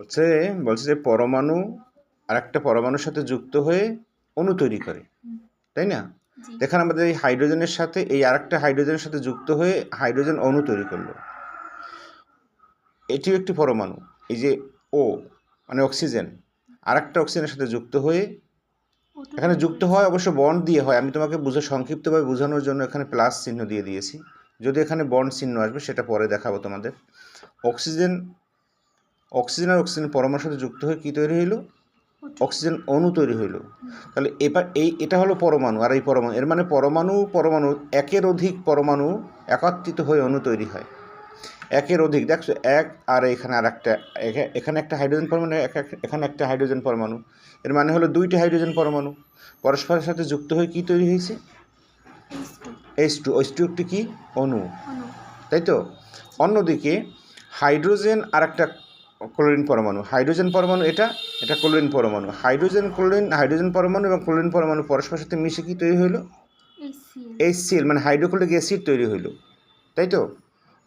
হচ্ছে বলছে যে পরমাণু আর একটা পরমাণুর সাথে যুক্ত হয়ে অণু তৈরি করে। তাই না? দেখেন আমাদের এই হাইড্রোজেনের সাথে এই আরেকটা হাইড্রোজেনের সাথে যুক্ত হয়ে হাইড্রোজেন অণু তৈরি করল। এটিও একটি পরমাণু এই যে ও মানে অক্সিজেন। আর একটা অক্সিজেনের সাথে যুক্ত হয়ে এখানে যুক্ত হয় অবশ্য বন্ড দিয়ে হয়। আমি তোমাকে বুঝে সংক্ষিপ্তভাবে বোঝানোর জন্য এখানে প্লাস চিহ্ন দিয়ে দিয়েছি। যদি এখানে বন্ড চিহ্ন আসবে সেটা পরে দেখাবো তোমাদের। অক্সিজেন অক্সিজেন আর অক্সিজেন পরমাণুর সাথে যুক্ত হয়ে কী তৈরি হইল? অক্সিজেন অণু তৈরি হইল। তাহলে এবার এই এটা হলো পরমাণু আর এই পরমাণু। এর মানে পরমাণু পরমাণু একের অধিক পরমাণু একত্রিত হয়ে অণু তৈরি হয়। একের অধিক দেখছ এক আর এখানে আর একটা এখানে একটা হাইড্রোজেন পরমাণু এখানে একটা হাইড্রোজেন পরমাণু। এর মানে হলো দুইটি হাইড্রোজেন পরমাণু। পরস্পরের সাথে যুক্ত হয়ে কী তৈরি হয়েছে? H2 H two H two একটি কি? অণু। তাই তো? অন্যদিকে হাইড্রোজেন আর একটা ক্লোরিন পরমাণু। হাইড্রোজেন পরমাণু এটা এটা ক্লোরিন পরমাণু। হাইড্রোজেন ক্লোরিন হাইড্রোজেন পরমাণু এবং ক্লোরিন পরমাণু পরস্পর সাথে মিশে কি তৈরি হইল? HCl এইচ সিএল মানে হাইড্রোক্লোরিক অ্যাসিড তৈরি হইল। তাই তো?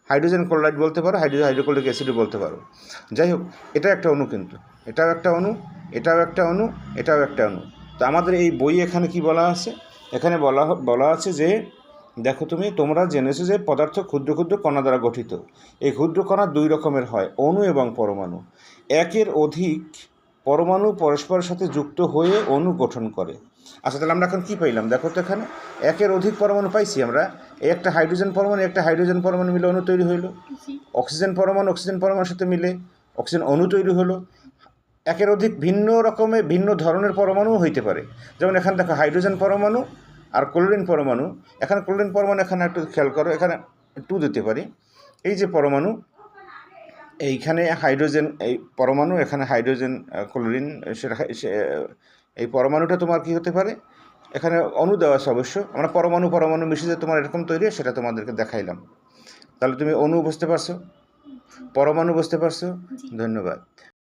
হাইড্রোজেন ক্লোরাইড বলতে পারো হাইড্রোজেন হাইড্রোক্লোরিক অ্যাসিডও বলতে পারো। যাই হোক এটা একটা অণু কিন্তু। এটাও একটা অণু এটাও একটা অণু এটাও একটা অণু। তো আমাদের এই বই এখানে কি বলা আছে? এখানে বলা বলা আছে যে দেখো তুমি, তোমরা জেনেছো যে পদার্থ ক্ষুদ্র ক্ষুদ্র কণা দ্বারা গঠিত। এই ক্ষুদ্র কণা দুই রকমের হয়, অণু এবং পরমাণু। একের অধিক পরমাণু পরস্পরের সাথে যুক্ত হয়ে অণু গঠন করে। আচ্ছা তাহলে আমরা এখন কি পাইলাম? দেখো তো এখানে, একের অধিক পরমাণু পাইছি আমরা। একটা হাইড্রোজেন পরমাণু, একটা হাইড্রোজেন পরমাণু মিলে অণু তৈরি হইল। অক্সিজেন পরমাণু, অক্সিজেন পরমাণুর সাথে মিলে অক্সিজেন অণু তৈরি হলো একের অধিক ভিন্ন রকমের ভিন্ন ধরনের পরমাণুও হইতে পারে। যেমন এখানে দেখো, হাইড্রোজেন পরমাণু আর ক্লোরিন পরমাণু এখানে ক্লোরিন পরমাণু এখানে একটু খেয়াল করো এখানে টু দিতে পারি। এই যে পরমাণু এইখানে হাইড্রোজেন এই পরমাণু এখানে হাইড্রোজেন ক্লোরিন সেটা সে- এই পরমাণুটা তোমার কি হতে পারে? এখানে অণু দেওয়া আছে অবশ্য আমরা পরমাণু পরমাণু মিশে যে তোমার এরকম তৈরি সেটা তোমাদেরকে দেখাইলাম। তাহলে তুমি অণু বুঝতে পারছ? পরমাণু বুঝতে পারছ? ধন্যবাদ।